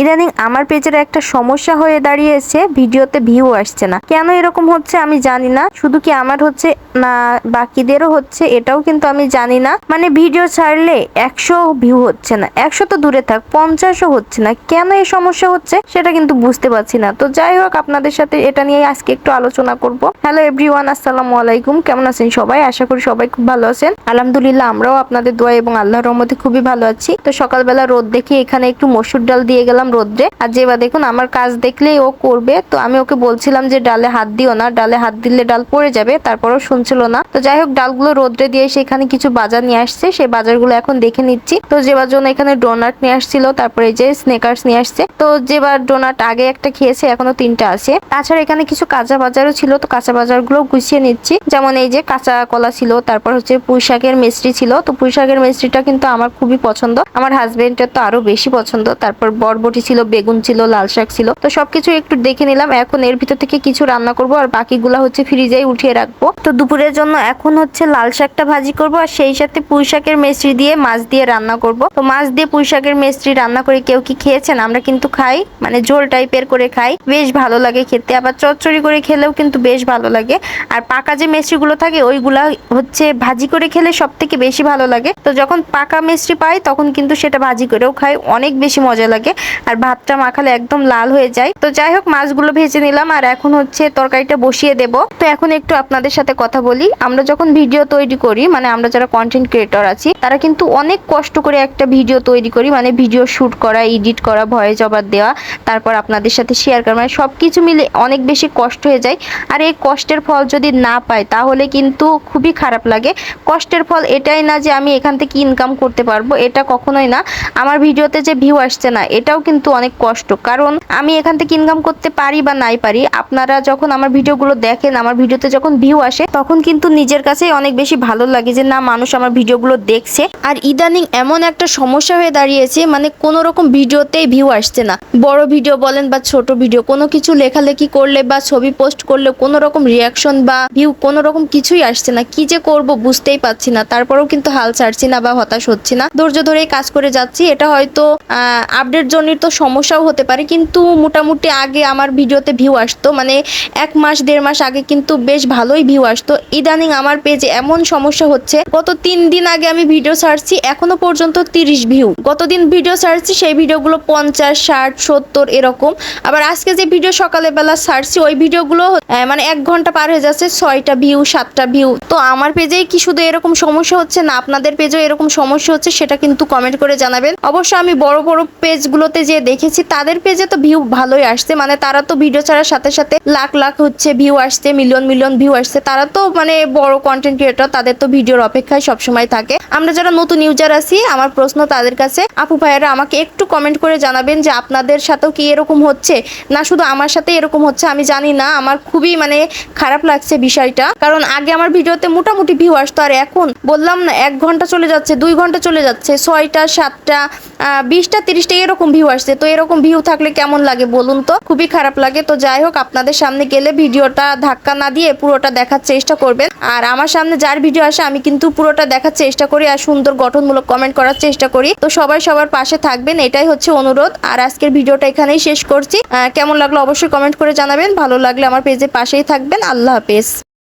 ইদানিং আমার পেজের একটা সমস্যা হয়ে দাঁড়িয়েছে, ভিডিওতে ভিউ আসছে না। কেন এরকম হচ্ছে আমি জানি না। শুধু কি আমার হচ্ছে না, বাকিদেরও হচ্ছে, এটাও কিন্তু আমি জানি না। মানে ভিডিও ছাড়লে একশো ভিউ হচ্ছে না। একশো তো দূরে থাক, পঞ্চাশও হচ্ছে না। কেন এই সমস্যা হচ্ছে সেটা কিন্তু বুঝতে পারছি না। তো যাই হোক, আপনাদের সাথে এটা নিয়ে আজকে একটু আলোচনা করব। হ্যালো এভরিওয়ান আসসালামু আলাইকুম। কেমন আছেন সবাই? আশা করি সবাই খুব ভালো আছেন। আলহামদুলিল্লাহ, আমরাও আপনাদের দোয়া এবং আল্লাহর রহমতে খুবই ভালো আছি। তো সকালবেলা রোদ দেখে এখানে একটু মসুর ডাল দিয়ে গেলাম। রোদ্রে। আর যেবা দেখুন, আমার কাজ দেখলেই ও করবে। তো আমি ওকে বলছিলাম যে, ডালে হাত দিও না, ডালে হাত দিলে ডাল পড়ে যাবে, তারপরও শুনছিল না। তো যাই হোক, ডালগুলো রোদ্রে দিয়ে সেখানে কিছু বাজার নিয়ে আসছে। সেই বাজারগুলো এখন দেখে নিচ্ছি। তো যেবার জন্য এখানে ডোনাট নিয়ে আসছিল, তারপরে যে স্নেকার্স নিয়ে আসছে। তো যেবার ডোনাট আগে একটা খেয়েছে এখনও তিনটা আছে। তাছাড়া এখানে কিছু কাঁচা বাজারও ছিল। তো কাঁচা বাজারগুলো গুছিয়ে নিচ্ছি। যেমন এই যে কাঁচা কলা ছিল, তারপর হচ্ছে পুঁই শাকের মিষ্টি ছিল। তো পুঁই শাকের মিষ্টিটা কিন্তু আমার খুবই পছন্দ। আমার হাজবেন্ডের তো আরও বেশি পছন্দ। তারপর বরবটি ছিল, বেগুন ছিল, লাল শাক ছিল। তো সবকিছু একটু দেখে নিলাম। এখন এর ভিতর থেকে কিছু রান্না করব আর বাকিগুলো হচ্ছে ফ্রিজেই উঠিয়ে রাখব। তো দুপুরের জন্য এখন হচ্ছে লাল শাকটা ভাজি করব আর সেই সাথে পুঁই শাকের মিষ্টি দিয়ে মাছ দিয়ে রান্না করব। তো মাছ দিয়ে পুঁই শাকের মিষ্টি রান্না করে কেউ কি খেয়েছেন? আমরা কিন্তু খাই মানে ঝোল টাইপের করে খাই। বেশ ভালো লাগে খেতে। আবার চচ্চড়ি করে খেলেও কিন্তু বেশ ভালো লাগে। আর পাকা যে মিষ্টিগুলো থাকে, ওইগুলা হচ্ছে ভাজি করে খেলে সব থেকে বেশি ভালো লাগে। তো যখন পাকা মিষ্টি পাই, তখন কিন্তু সেটা ভাজি করেও খাই। অনেক বেশি মজা লাগে। আর ভাতটা মাখালে একদম লাল হয়ে যায়। তো যাই হোক মাছগুলো ভেজে নিলাম আর এখন হচ্ছে তরকারিটা বসিয়ে দেব। তো এখন একটু আপনাদের সাথে কথা বলি। আমরা যখন ভিডিও তৈরি করি মানে আমরা যারা কন্টেন্ট ক্রিয়েটর আছি, তারা কিন্তু অনেক কষ্ট করে একটা ভিডিও তৈরি করি মানে ভিডিও শুট করা এডিট করা ভয়েস জবাব দেওয়া, তারপর আপনাদের সাথে শেয়ার করা মানে সব কিছু মিলে অনেক বেশি কষ্ট হয়ে যায়। আর এই কষ্টের ফল যদি না পাই, তাহলে কিন্তু খুবই খারাপ লাগে। কষ্টের ফল এটাই না যে আমি এখান থেকে ইনকাম করতে পারব, এটা কখনোই না। আমার ভিডিওতে যে ভিউ আসছে না, এটাও কিন্তু অনেক কষ্ট। কারণ আমি এখান থেকে ইনকাম করতে পারি বা নাই পারি, আপনারা যখন আমার ভিডিওগুলো দেখেন, আমার ভিডিওতে যখন ভিউ আসে, তখন কিন্তু নিজের কাছে অনেক বেশি ভালো লাগে যে, না, মানুষ আমার ভিডিওগুলো দেখছে। আর ইদানিং এমন একটা সমস্যা হয়ে দাঁড়িয়েছে মানে কোনো রকম ভিডিওতেই ভিউ আসছে না। বড় ভিডিও বলেন বা ছোট ভিডিও কোনো কিছু লেখালেখি করলে বা ছবি পোস্ট করলে কোনো রকম রিয়াকশন বা ভিউ কোনো রকম কিছুই আসছে না। কি যে করব বুঝতেই পারছি না। তারপরেও কিন্তু হাল ছাড়ছি না বা হতাশ হচ্ছি না। ধৈর্য ধরেই কাজ করে যাচ্ছি। এটা হয়তো আপডেট জনিত সমস্যাও হতে পারে, কিন্তু মোটামুটি আগে আমার ভিডিওতে ভিউ আসতো। মানে এক মাস, দেড় মাস আগে কিন্তু বেশ ভালোই ভিউ আসতো। ইদানিং আমার পেজে এমন সমস্যা হচ্ছে, গত তিন দিন আগে আমি ভিডিও ছাড়ছি এখনও পর্যন্ত তিরিশ ভিউ গতদিন ভিডিও ছাড়ছি সেই ভিডিওগুলো পঞ্চাশ, ষাট, সত্তর এরকম। আবার আজকে যে ভিডিও সকালে বেলা ছাড়ছি ওই ভিডিওগুলো মানে এক ঘণ্টা পার হয়ে যাচ্ছে, ছয়টা ভিউ সাতটা ভিউ তো আমার পেজেই কি শুধু এরকম সমস্যা হচ্ছে না, আপনাদের পেজেও এরকম সমস্যা হচ্ছে, সেটা কিন্তু কমেন্ট করে জানাবেন। অবশ্য আমি বড় বড় পেজগুলোতে যে দেখেছি, তাদের পেজে তো ভিউ ভালোই আসছে। মানে তারা তো ভিডিও ছাড়ার সাথে সাথে লাখ লাখ হচ্ছে ভিউ আসছে মিলিয়ন মিলিয়ন ভিউ আসছে। তারা তো মানে বড় কন্টেন্ট ক্রিয়েটর তাদের তো ভিডিওর অপেক্ষায় সবসময় থাকে। আমরা যারা নতুন ইউজার আছি, আমার প্রশ্ন তাদের কাছে, আপু ভাইয়েরা আমাকে একটু কমেন্ট করে জানাবেন যে আপনাদের সাথেও কি এরকম হচ্ছে? না শুধু আমার সাথে এরকম হচ্ছে, আমি জানি না, আমার খুবই মানে খারাপ লাগছে বিষয়টা। কারণ আগে আমার ভিডিওতে মোটামুটি ভিউ আসতো, আর এখন বললাম না, এক ঘণ্টা চলে যাচ্ছে, দুই ঘণ্টা চলে যাচ্ছে, ছয়টা, সাতটা বিশটা, তিরিশটা এরকম ভিউ আসছে। তো এরকম ভিউ থাকলে কেমন লাগে বলুন তো? খুবই খারাপ লাগে। তো যাই হোক, আপনাদের সামনে গেলে ভিডিওটা ধাক্কা না দিয়ে পুরোটা দেখার চেষ্টা করবেন। আর আমার সামনে যার ভিডিও আসে, আমি কিন্তু পুরোটা দেখার চেষ্টা করি আর সুন্দর গঠনমূলক কমেন্ট করার চেষ্টা করি। তো সবাই সবার পাশে থাকবেন, এটাই হচ্ছে অনুরোধ। আর আজকের ভিডিওটা এখানেই শেষ করছি। কেমন লাগল অবশ্যই কমেন্ট করে জানাবেন। ভালো লাগলে আমার পেজের পাশেই থাকবেন। আল্লাহ হাফেজ।